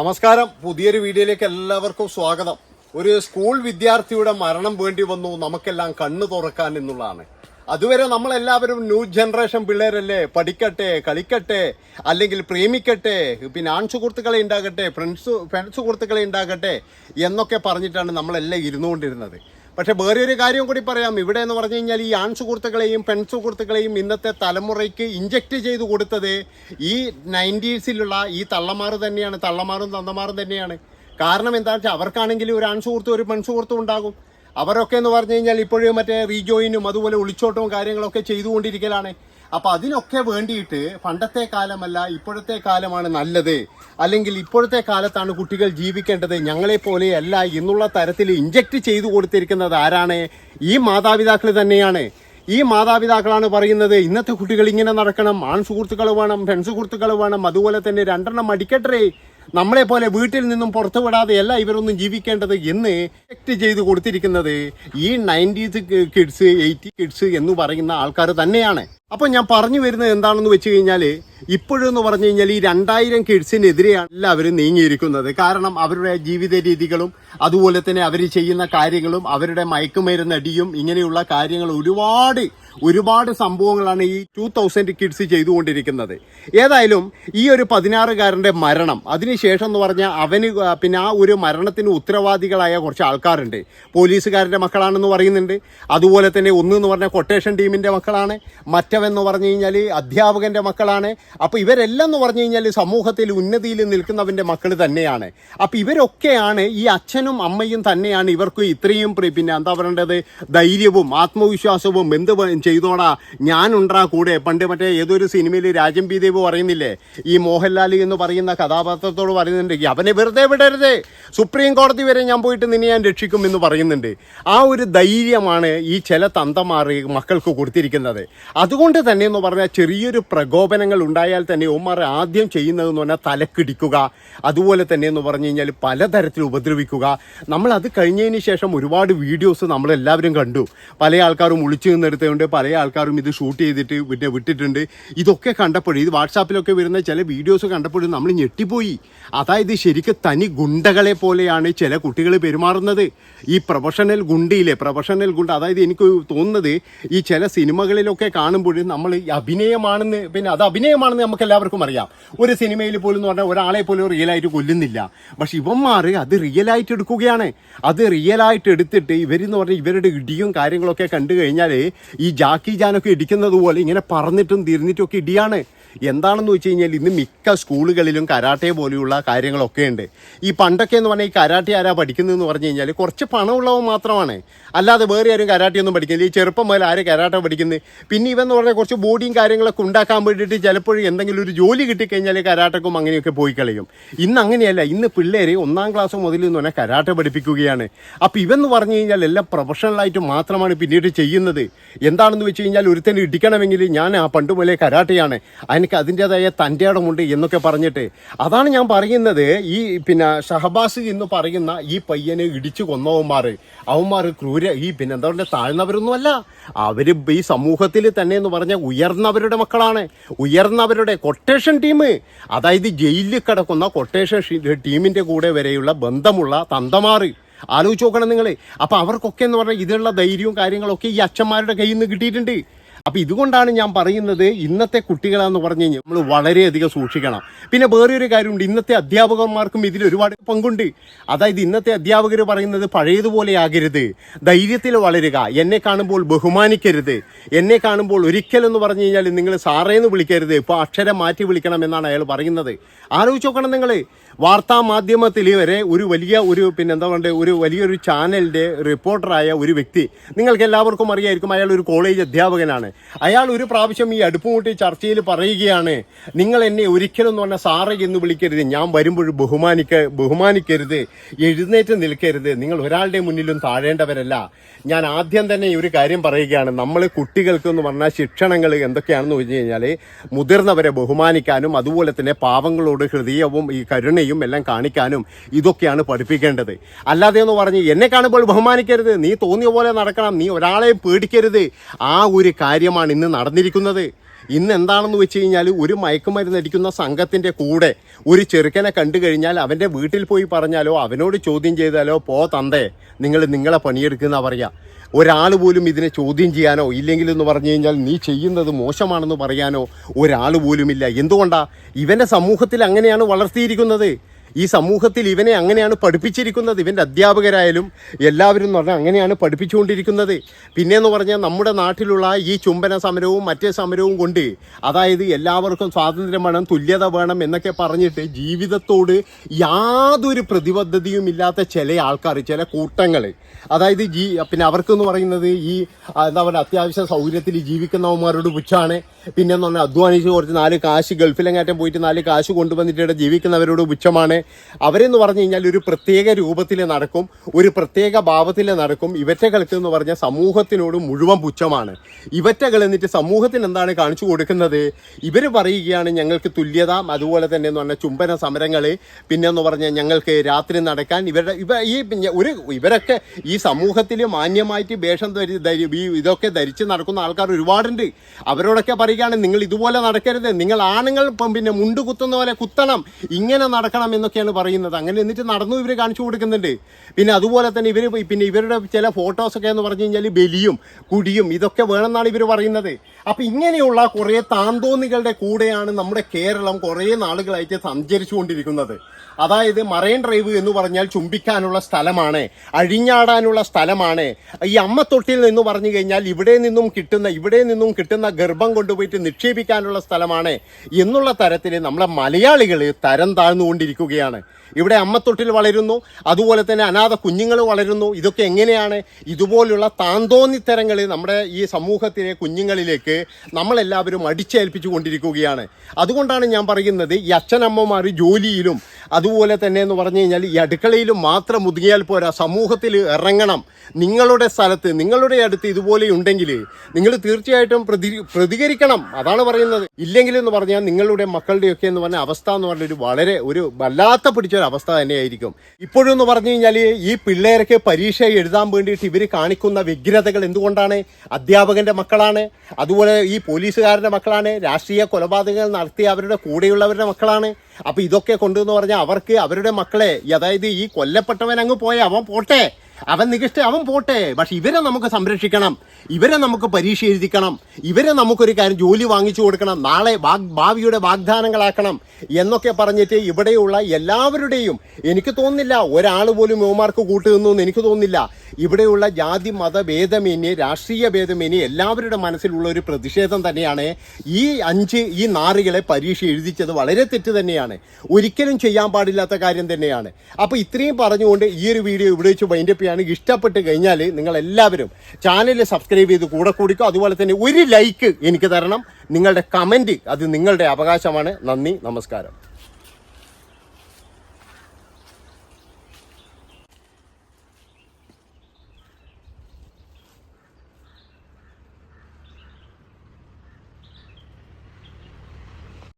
നമസ്കാരം. പുതിയൊരു വീഡിയോയിലേക്ക് എല്ലാവർക്കും സ്വാഗതം. ഒരു സ്കൂൾ വിദ്യാർത്ഥിയുടെ മരണം വേണ്ടി വന്നു. നമുക്കെല്ലാം കണ്ണു തുറക്കാൻ എന്നുള്ളതാണ്. അതുവരെ നമ്മളെല്ലാവരും ന്യൂ ജനറേഷൻ പിള്ളേരല്ലേ? പഠിക്കട്ടെ കളിക്കട്ടെ അല്ലെങ്കിൽ പ്രേമിക്കട്ടെ പിന്നെ ആൺ സുഹൃത്തുക്കളെ ഉണ്ടാകട്ടെ ഫ്രണ്ട്സ് ഫ്രണ്ട്സ് സുഹൃത്തുക്കളെ ഉണ്ടാകട്ടെ എന്നൊക്കെ പറഞ്ഞിട്ടാണ് നമ്മളെല്ലാം ഇരുന്നുകൊണ്ടിരുന്നത്. പക്ഷെ വേറെ ഒരു കാര്യം കൂടി പറയാം. ഇവിടെ എന്ന് പറഞ്ഞു കഴിഞ്ഞാൽ ഈ ആൺ സുഹൃത്തുക്കളെയും പെൺ സുഹൃത്തുക്കളെയും ഇന്നത്തെ തലമുറയ്ക്ക് ഇഞ്ചക്ട് ചെയ്തു കൊടുത്തത് ഈ നയന്റീസിലുള്ള ഈ തള്ളമാർ തന്നെയാണ്. തള്ളമാറും തന്തമാറും തന്നെയാണ്. കാരണം എന്താ വെച്ചാൽ അവർക്കാണെങ്കിൽ ഒരു ആൺ സുഹൃത്തും ഒരു പെൺ സുഹൃത്തും ഉണ്ടാകും. അവരൊക്കെ എന്ന് പറഞ്ഞു കഴിഞ്ഞാൽ ഇപ്പോഴും മറ്റേ റീജോയിനും അതുപോലെ ഒളിച്ചോട്ടവും കാര്യങ്ങളൊക്കെ ചെയ്തുകൊണ്ടിരിക്കലാണ്. അപ്പൊ അതിനൊക്കെ വേണ്ടിയിട്ട് പണ്ടത്തെ കാലമല്ല ഇപ്പോഴത്തെ കാലമാണ് നല്ലത്. അല്ലെങ്കിൽ ഇപ്പോഴത്തെ കാലത്താണ് കുട്ടികൾ ജീവിക്കേണ്ടത്. ഞങ്ങളെ പോലെയല്ല എന്നുള്ള തരത്തിൽ ഇഞ്ചക്ട് ചെയ്തു കൊടുത്തിരിക്കുന്നത് ആരാണ്? ഈ മാതാപിതാക്കൾ തന്നെയാണ്. ഈ മാതാപിതാക്കളാണ് പറയുന്നത് ഇന്നത്തെ കുട്ടികൾ ഇങ്ങനെ നടക്കണം ആൺ സുഹൃത്തുക്കൾ വേണം പെൺ സുഹൃത്തുക്കൾ വേണം അതുപോലെ തന്നെ രണ്ടെണ്ണം അടിക്കട്ടെ. നമ്മളെ പോലെ വീട്ടിൽ നിന്നും പുറത്തു വിടാതെയല്ല ഇവരൊന്നും ജീവിക്കേണ്ടത് എന്ന് എക്ട് ചെയ്ത് കൊടുത്തിരിക്കുന്നത് ഈ നയന്റീസ് കിഡ്സ് എയ്റ്റി കിഡ്സ് എന്ന് പറയുന്ന ആൾക്കാർ തന്നെയാണ്. അപ്പോൾ ഞാൻ പറഞ്ഞു വരുന്നത് എന്താണെന്ന് വെച്ച് കഴിഞ്ഞാൽ ഇപ്പോഴെന്ന് പറഞ്ഞു കഴിഞ്ഞാൽ ഈ രണ്ടായിരം കിഡ്സിനെതിരെയാണ് എല്ലാവരും നീങ്ങിയിരിക്കുന്നത്. കാരണം അവരുടെ ജീവിത രീതികളും അതുപോലെ തന്നെ അവർ ചെയ്യുന്ന കാര്യങ്ങളും അവരുടെ മയക്കുമരുന്നടിയും ഇങ്ങനെയുള്ള കാര്യങ്ങൾ ഒരുപാട് ഒരുപാട് സംഭവങ്ങളാണ് ഈ ടു തൗസൻഡ് കിഡ്സ് ചെയ്തുകൊണ്ടിരിക്കുന്നത്. ഏതായാലും ഈ ഒരു പതിനാറുകാരന്റെ മരണം അതിനുശേഷം എന്ന് പറഞ്ഞാൽ അവന് പിന്നെ ആ ഒരു മരണത്തിന് ഉത്തരവാദികളായ കുറച്ച് ആൾക്കാരുണ്ട്. പോലീസുകാരന്റെ മക്കളാണെന്ന് പറയുന്നുണ്ട്. അതുപോലെ തന്നെ ഒന്ന് എന്ന് പറഞ്ഞാൽ കൊട്ടേഷൻ ടീമിന്റെ മക്കളാണ്. മറ്റവെന്ന് പറഞ്ഞു കഴിഞ്ഞാൽ അധ്യാപകന്റെ മക്കളാണ്. അപ്പോൾ ഇവരെല്ലാം എന്ന് പറഞ്ഞു കഴിഞ്ഞാൽ സമൂഹത്തിൽ ഉന്നതിയിൽ നിൽക്കുന്നവന്റെ മക്കൾ തന്നെയാണ്. അപ്പോൾ ഇവരൊക്കെയാണ് ഈ അച്ഛനും അമ്മയും തന്നെയാണ് ഇവർക്ക് ഇത്രയും പിന്നെ എന്താ പറയേണ്ടത്? ധൈര്യവും ആത്മവിശ്വാസവും എന്ത് ചെയ്തോടാ. ഞാനുണ്ടാ കൂടെ. പണ്ട് മറ്റേ ഏതൊരു സിനിമയിൽ രാജൻ പി ദേവ് പറയുന്നില്ലേ? ഈ മോഹൻലാൽ എന്ന് പറയുന്ന കഥാപാത്രത്തോട് പറയുന്നുണ്ടെങ്കിൽ അവനെ വെറുതെ വിടരുത്. സുപ്രീം കോടതി വരെ ഞാൻ പോയിട്ട് നിന്നെ ഞാൻ രക്ഷിക്കും എന്ന് പറയുന്നുണ്ട്. ആ ഒരു ധൈര്യമാണ് ഈ ചില തന്തമാർ മക്കൾക്ക് കൊടുത്തിരിക്കുന്നത്. അതുകൊണ്ട് തന്നെ എന്ന് പറഞ്ഞാൽ ചെറിയൊരു പ്രകോപനങ്ങൾ ഉണ്ടായാൽ തന്നെ ഉമ്മാർ ആദ്യം ചെയ്യുന്നതെന്ന് പറഞ്ഞാൽ തലക്കിടിക്കുക. അതുപോലെ തന്നെ എന്ന് പറഞ്ഞു കഴിഞ്ഞാൽ പലതരത്തിൽ ഉപദ്രവിക്കുക. നമ്മൾ അത് കഴിഞ്ഞതിന് ശേഷം ഒരുപാട് വീഡിയോസ് നമ്മളെല്ലാവരും കണ്ടു. പല ആൾക്കാരും ഒളിച്ചു നിന്നെടുത്തുകൊണ്ട് പല ആൾക്കാരും ഇത് ഷൂട്ട് ചെയ്തിട്ട് പിന്നെ വിട്ടിട്ടുണ്ട്. ഇതൊക്കെ കണ്ടപ്പോഴും ഇത് വാട്സാപ്പിലൊക്കെ വരുന്ന ചില വീഡിയോസ് കണ്ടപ്പോഴും നമ്മൾ ഞെട്ടിപ്പോയി. അതായത് ശരിക്കും തനി ഗുണ്ടകളെ പോലെയാണ് ചില കുട്ടികൾ പെരുമാറുന്നത്. ഈ പ്രൊഫഷണൽ ഗുണ്ടിയിലെ പ്രൊഫഷണൽ ഗുണ്ട അതായത് എനിക്ക് തോന്നുന്നത് ഈ ചില സിനിമകളിലൊക്കെ കാണുമ്പോഴും നമ്മൾ അഭിനയമാണെന്ന് പിന്നെ അത് അഭിനയമാണെന്ന് നമുക്ക് എല്ലാവർക്കും അറിയാം. ഒരു സിനിമയിൽ പോലും എന്ന് പറഞ്ഞാൽ ഒരാളെ പോലും റിയലായിട്ട് കൊല്ലുന്നില്ല. പക്ഷെ ഇവന്മാർ അത് റിയലായിട്ട് എടുക്കുകയാണ്. അത് റിയലായിട്ട് എടുത്തിട്ട് ഇവരെന്ന് പറഞ്ഞാൽ ഇവരുടെ ഇടിയും കാര്യങ്ങളൊക്കെ കണ്ടു കഴിഞ്ഞാൽ ഈ ജാക്കി ജാനൊക്കെ ഇടിക്കുന്നത് പോലെ ഇങ്ങനെ പറഞ്ഞിട്ടും തിരിഞ്ഞിട്ടും ഒക്കെ ഇടിയാണ്. എന്താണെന്ന് വെച്ച് കഴിഞ്ഞാൽ ഇന്ന് മിക്ക സ്കൂളുകളിലും കരാട്ടെ പോലെയുള്ള കാര്യങ്ങളൊക്കെ ഉണ്ട്. ഈ പണ്ടൊക്കെ എന്ന് പറഞ്ഞാൽ ഈ കരാട്ടെ ആരാ പഠിക്കുന്നതെന്ന് പറഞ്ഞു കഴിഞ്ഞാൽ കുറച്ച് പണമുള്ളവ മാത്രമാണ്. അല്ലാതെ വേറെ ആരും കരാട്ടെ ഒന്നും പഠിക്കില്ല ഈ ചെറുപ്പം മുതൽ ആരും കരാട്ടെ പഠിക്കുന്നത് പിന്നെ ഇവെന്ന് പറഞ്ഞാൽ കുറച്ച് ബോഡിയും കാര്യങ്ങളൊക്കെ ഉണ്ടാക്കാൻ വേണ്ടിയിട്ട് ചിലപ്പോഴും എന്തെങ്കിലും ഒരു ജോലി കിട്ടിക്കഴിഞ്ഞാൽ കരാട്ടക്കും അങ്ങനെയൊക്കെ പോയി കളയും. ഇന്ന് അങ്ങനെയല്ല. ഇന്ന് പിള്ളേരെ ഒന്നാം ക്ലാസ് മുതൽ എന്ന് പറഞ്ഞാൽ കരാട്ടെ പഠിപ്പിക്കുകയാണ്. അപ്പോൾ ഇവെന്ന് പറഞ്ഞു കഴിഞ്ഞാൽ എല്ലാം പ്രൊഫഷണലായിട്ട് മാത്രമാണ് പിന്നീട് ചെയ്യുന്നത്. എന്താണെന്ന് വെച്ച് കഴിഞ്ഞാൽ ഒരുത്തന് ഇടിക്കണമെങ്കിൽ ഞാൻ ആ പണ്ട് മുതലേ കരാട്ടയാണ്. എനിക്ക് അതിന്റെതായ തന്റെ ഇടമുണ്ട് എന്നൊക്കെ പറഞ്ഞിട്ട് അതാണ് ഞാൻ പറയുന്നത്. ഈ പിന്നെ ഷഹബാസ് എന്ന് പറയുന്ന ഈ പയ്യനെ ഇടിച്ചു കൊന്നവന്മാർ അവന്മാർ. ക്രൂര ഈ പിന്നെ എന്താ പറയുക താഴ്ന്നവരൊന്നുമല്ല. അവർ ഈ സമൂഹത്തിൽ തന്നെ എന്ന് പറഞ്ഞാൽ ഉയർന്നവരുടെ മക്കളാണ്. ഉയർന്നവരുടെ കൊട്ടേഷൻ ടീം അതായത് ജയിലിൽ കിടക്കുന്ന കൊട്ടേഷൻ ടീമിന്റെ കൂടെ വരെയുള്ള ബന്ധമുള്ള തന്തമാറ് ആലോചിച്ച് നോക്കണം നിങ്ങൾ അപ്പം അവർക്കൊക്കെ എന്ന് പറഞ്ഞാൽ ഇതിനുള്ള ധൈര്യവും കാര്യങ്ങളൊക്കെ ഈ അച്ഛന്മാരുടെ കയ്യിൽ നിന്ന് കിട്ടിയിട്ടുണ്ട്. അപ്പൊ ഇതുകൊണ്ടാണ് ഞാൻ പറയുന്നത് ഇന്നത്തെ കുട്ടികളാന്ന് പറഞ്ഞു കഴിഞ്ഞാൽ നമ്മൾ വളരെയധികം സൂക്ഷിക്കണം. പിന്നെ വേറൊരു കാര്യമുണ്ട്. ഇന്നത്തെ അധ്യാപകന്മാർക്കും ഇതിൽ ഒരുപാട് പങ്കുണ്ട്. അതായത് ഇന്നത്തെ അധ്യാപകർ പറയുന്നത് പഴയതുപോലെ ആകരുത്. ധൈര്യത്തിൽ വളരുക. എന്നെ കാണുമ്പോൾ ബഹുമാനിക്കരുത്. എന്നെ കാണുമ്പോൾ ഒരിക്കലെന്ന് പറഞ്ഞു കഴിഞ്ഞാൽ നിങ്ങൾ സാറേന്ന് വിളിക്കരുത്. ഇപ്പോൾ അക്ഷരം മാറ്റി വിളിക്കണം എന്നാണ് അയാൾ പറയുന്നത്. ആലോചിച്ച് നോക്കണം നിങ്ങൾ വാർത്താ മാധ്യമത്തിൽ വരെ ഒരു വലിയ ഒരു പിന്നെ എന്താ പറയുക ഒരു വലിയൊരു ചാനലിന്റെ റിപ്പോർട്ടറായ ഒരു വ്യക്തി. നിങ്ങൾക്ക് എല്ലാവർക്കും അറിയായിരിക്കും അയാൾ ഒരു കോളേജ് അധ്യാപകനാണ്. അയാൾ ഒരു പ്രാവശ്യം ഈ അടുപ്പ് അടുപ്പുമുട്ടി ചർച്ചയിൽ പറയുകയാണ് നിങ്ങൾ എന്നെ ഒരിക്കലും എന്ന് പറഞ്ഞാൽ സാറേ എന്ന് വിളിക്കരുത്. ഞാൻ വരുമ്പോൾ ബഹുമാനിക്ക ബഹുമാനിക്കരുത്. എഴുന്നേറ്റ് നിൽക്കരുത്. നിങ്ങൾ ഒരാളുടെ മുന്നിലും താഴേണ്ടവരല്ല. ഞാൻ ആദ്യം തന്നെ ഈ ഒരു കാര്യം പറയുകയാണ്. നമ്മൾ കുട്ടികൾക്ക് എന്ന് പറഞ്ഞാൽ ശിക്ഷണങ്ങൾ എന്തൊക്കെയാണെന്ന് വെച്ച് കഴിഞ്ഞാൽ മുതിർന്നവരെ ബഹുമാനിക്കാനും അതുപോലെ തന്നെ പാവങ്ങളോട് ഹൃദയവും ഈ കരുണയും എല്ലാം കാണിക്കാനും ഇതൊക്കെയാണ് പഠിപ്പിക്കേണ്ടത്. അല്ലാതെ എന്ന് പറഞ്ഞ് എന്നെ കാണുമ്പോൾ ബഹുമാനിക്കരുത്. നീ തോന്നിയ പോലെ നടക്കണം. നീ ഒരാളെയും പേടിക്കരുത്. ആ ഒരു കാര്യമാണ് ഇന്ന് നടന്നിരിക്കുന്നത്. ഇന്ന് എന്താണെന്ന് വെച്ച് കഴിഞ്ഞാൽ ഒരു മയക്കുമരുന്ന് അടിക്കുന്ന സംഘത്തിന്റെ കൂടെ ഒരു ചെറുക്കനെ കണ്ടു കഴിഞ്ഞാൽ അവന്റെ വീട്ടിൽ പോയി പറഞ്ഞാലോ അവനോട് ചോദ്യം ചെയ്താലോ പോ തന്തേ നിങ്ങൾ നിങ്ങളെ പണിയെടുക്കുന്ന പറയാം. ഒരാൾ പോലും ഇതിനെ ചോദ്യം ചെയ്യാനോ ഇല്ലെങ്കിൽ എന്ന് പറഞ്ഞു കഴിഞ്ഞാൽ നീ ചെയ്യുന്നത് മോശമാണെന്ന് പറയാനോ ഒരാൾ പോലുമില്ല. എന്തുകൊണ്ടാണ് ഇവന്റെ സമൂഹത്തിൽ അങ്ങനെയാണ് വളർത്തിയിരിക്കുന്നത്. ഈ സമൂഹത്തിൽ ഇവനെ അങ്ങനെയാണ് പഠിപ്പിച്ചിരിക്കുന്നത്. ഇവന്റെ അധ്യാപകരായാലും എല്ലാവരും എന്ന് പറഞ്ഞാൽ അങ്ങനെയാണ് പഠിപ്പിച്ചുകൊണ്ടിരിക്കുന്നത്. പിന്നെയെന്ന് പറഞ്ഞാൽ നമ്മുടെ നാട്ടിലുള്ള ഈ ചുംബന സമരവും മറ്റേ സമരവും കൊണ്ട് അതായത് എല്ലാവർക്കും സ്വാതന്ത്ര്യം വേണം തുല്യത വേണം എന്നൊക്കെ പറഞ്ഞിട്ട് ജീവിതത്തോട് യാതൊരു പ്രതിബദ്ധതയും ഇല്ലാത്ത ചില ആൾക്കാർ ചില കൂട്ടങ്ങൾ. അതായത് ജീ പിന്നെ അവർക്കെന്ന് പറയുന്നത് ഈ എന്താ പറയുക അത്യാവശ്യ സൗകര്യത്തിൽ ജീവിക്കുന്നവന്മാരോട് പുച്ഛാണ്. പിന്നെ എന്ന് പറഞ്ഞാൽ അധ്വാനിച്ച് കുറച്ച് നാല് കാശ് ഗൾഫിലെങ്ങാറ്റം പോയിട്ട് നാല് കാശ് കൊണ്ടുവന്നിട്ട് ജീവിക്കുന്നവരോട് പുച്ഛമാണ്. അവരെന്ന് പറഞ്ഞു കഴിഞ്ഞാൽ ഒരു പ്രത്യേക രൂപത്തിൽ നടക്കും ഒരു പ്രത്യേക ഭാവത്തിൽ നടക്കും. ഇവറ്റകൾക്ക് എന്ന് പറഞ്ഞാൽ സമൂഹത്തിനോട് മുഴുവൻ പുച്ഛമാണ്. ഇവറ്റകൾ എന്നിട്ട് സമൂഹത്തിന് എന്താണ് കാണിച്ചു കൊടുക്കുന്നത്? ഇവർ പറയുകയാണ് ഞങ്ങൾക്ക് തുല്യത അതുപോലെ തന്നെ എന്ന് പറഞ്ഞാൽ ചുംബന സമരങ്ങൾ പിന്നെ എന്ന് പറഞ്ഞാൽ ഞങ്ങൾക്ക് രാത്രി നടക്കാൻ ഇവരുടെ ഇവ ഈ ഒരു ഇവരൊക്കെ ഈ സമൂഹത്തിൽ മാന്യമായിട്ട് വേഷം ധരി ഇതൊക്കെ ധരിച്ച് നടക്കുന്ന ആൾക്കാർ ഒരുപാടുണ്ട്. അവരോടൊക്കെ പറയുകയാണ് നിങ്ങൾ ഇതുപോലെ നടക്കരുത്. നിങ്ങൾ ആണുങ്ങൾ പിന്നെ മുണ്ട് കുത്തുന്ന പോലെ കുത്തണം. ഇങ്ങനെ നടക്കണം എന്നൊക്കെയാണ് പറയുന്നത്. അങ്ങനെ എന്നിട്ട് നടന്നു ഇവർ കാണിച്ചു കൊടുക്കുന്നുണ്ട്. പിന്നെ അതുപോലെ തന്നെ ഇവർ പിന്നെ ഇവരുടെ ചില ഫോട്ടോസൊക്കെ എന്ന് പറഞ്ഞു കഴിഞ്ഞാൽ ബലിയും കുടിയും ഇതൊക്കെ വേണമെന്നാണ് ഇവർ പറയുന്നത്. അപ്പം ഇങ്ങനെയുള്ള കുറേ താന്തോന്നികളുടെ കൂടെയാണ് നമ്മുടെ കേരളം കുറേ നാളുകളായിട്ട് സഞ്ചരിച്ചുകൊണ്ടിരിക്കുന്നത്. അതായത് മറൈൻ ഡ്രൈവ് എന്ന് പറഞ്ഞാൽ ചുംബിക്കാനുള്ള സ്ഥലമാണ് അഴിഞ്ഞാടാനുള്ള സ്ഥലമാണ്. ഈ അമ്മത്തൊട്ടിൽ നിന്ന് പറഞ്ഞു കഴിഞ്ഞാൽ ഇവിടെ നിന്നും കിട്ടുന്ന ഇവിടെ നിന്നും കിട്ടുന്ന ഗർഭം കൊണ്ടുപോയിട്ട് നിക്ഷേപിക്കാനുള്ള സ്ഥലമാണ് എന്നുള്ള തരത്തിൽ നമ്മളെ മലയാളികൾ തരം താഴ്ന്നുകൊണ്ടിരിക്കുകയാണ്. ഇവിടെ അമ്മത്തൊട്ടിൽ വളരുന്നു അതുപോലെ തന്നെ അനാഥ കുഞ്ഞുങ്ങൾ വളരുന്നു. ഇതൊക്കെ എങ്ങനെയാണ്? ഇതുപോലുള്ള താന്തോന്നിത്തരങ്ങൾ നമ്മുടെ ഈ സമൂഹത്തിലെ കുഞ്ഞുങ്ങളിലേക്ക് നമ്മളെല്ലാവരും അടിച്ചേൽപ്പിച്ചു കൊണ്ടിരിക്കുകയാണ് അതുകൊണ്ടാണ് ഞാൻ പറയുന്നത് ഈ അച്ഛനമ്മമാർ ജോലിയിലും അതുപോലെ തന്നെ എന്ന് പറഞ്ഞു കഴിഞ്ഞാൽ ഈ അടുക്കളയിലും മാത്രം ഒതുങ്ങിയാൽ പോരാ. സമൂഹത്തിൽ ഇറങ്ങണം. നിങ്ങളുടെ സ്ഥലത്ത് നിങ്ങളുടെ അടുത്ത് ഇതുപോലെ ഉണ്ടെങ്കിൽ നിങ്ങൾ തീർച്ചയായിട്ടും പ്രതി പ്രതികരിക്കണം. അതാണ് പറയുന്നത്. ഇല്ലെങ്കിൽ എന്ന് പറഞ്ഞാൽ നിങ്ങളുടെ മക്കളുടെയൊക്കെ എന്ന് പറഞ്ഞ അവസ്ഥ എന്ന് പറഞ്ഞൊരു വളരെ ഒരു വല്ലാത്ത പിടിച്ച അവസ്ഥ തന്നെയായിരിക്കും. ഇപ്പോഴും എന്ന് പറഞ്ഞു കഴിഞ്ഞാൽ ഈ പിള്ളേർക്ക് പരീക്ഷ എഴുതാൻ വേണ്ടിയിട്ട് ഇവർ കാണിക്കുന്ന വ്യഗ്രതകൾ എന്തുകൊണ്ടാണ്? അധ്യാപകന്റെ മക്കളാണ്. അതുപോലെ ഈ പോലീസുകാരുടെ മക്കളാണ്. രാഷ്ട്രീയ കൊലപാതകങ്ങൾ നടത്തിയ അവരുടെ കൂടെയുള്ളവരുടെ മക്കളാണ്. അപ്പൊ ഇതൊക്കെ കൊണ്ടുവന്ന് പറഞ്ഞാൽ അവർക്ക് അവരുടെ മക്കളെ അതായത് ഈ കൊല്ലപ്പെട്ടവൻ അങ്ങ് പോയ അവൻ പോട്ടെ. അവൻ നികഷ്ട അവൻ പോട്ടെ. പക്ഷെ ഇവരെ നമുക്ക് സംരക്ഷിക്കണം. ഇവരെ നമുക്ക് പരീക്ഷ എഴുതിക്കണം. ഇവരെ നമുക്കൊരു കാര്യം ജോലി വാങ്ങിച്ചു കൊടുക്കണം. നാളെ ഭാവിയുടെ വാഗ്ദാനങ്ങളാക്കണം എന്നൊക്കെ പറഞ്ഞിട്ട് ഇവിടെയുള്ള എല്ലാവരുടെയും എനിക്ക് തോന്നുന്നില്ല ഒരാൾ പോലും യുവമാർക്ക് കൂട്ടുനിന്നു എന്ന് എനിക്ക് തോന്നുന്നില്ല. ഇവിടെയുള്ള ജാതി മത ഭേദമേനി രാഷ്ട്രീയ ഭേദമേനി എല്ലാവരുടെ മനസ്സിലുള്ള ഒരു പ്രതിഷേധം തന്നെയാണ് ഈ അഞ്ച് ഈ നാറികളെ പരീക്ഷ എഴുതിച്ചത് വളരെ തെറ്റ് തന്നെയാണ്. ഒരിക്കലും ചെയ്യാൻ പാടില്ലാത്ത കാര്യം തന്നെയാണ്. അപ്പോൾ ഇത്രയും പറഞ്ഞുകൊണ്ട് ഈ ഒരു വീഡിയോ ഇവിടെ വെച്ച് വൈൻഡപ്പ് ചെയ്യാണ് ഇഷ്ടപ്പെട്ട് കഴിഞ്ഞാൽ നിങ്ങൾ എല്ലാവരും ചാനൽ സബ്സ്ക്രൈബ് ചെയ്ത് കൂടെ കൂടിക്കോ. അതുപോലെ തന്നെ ഒരു ലൈക്ക് എനിക്ക് തരണം. നിങ്ങളുടെ കമന്റ് അത് നിങ്ങളുടെ അവകാശമാണ്. നന്ദി നമസ്കാരം.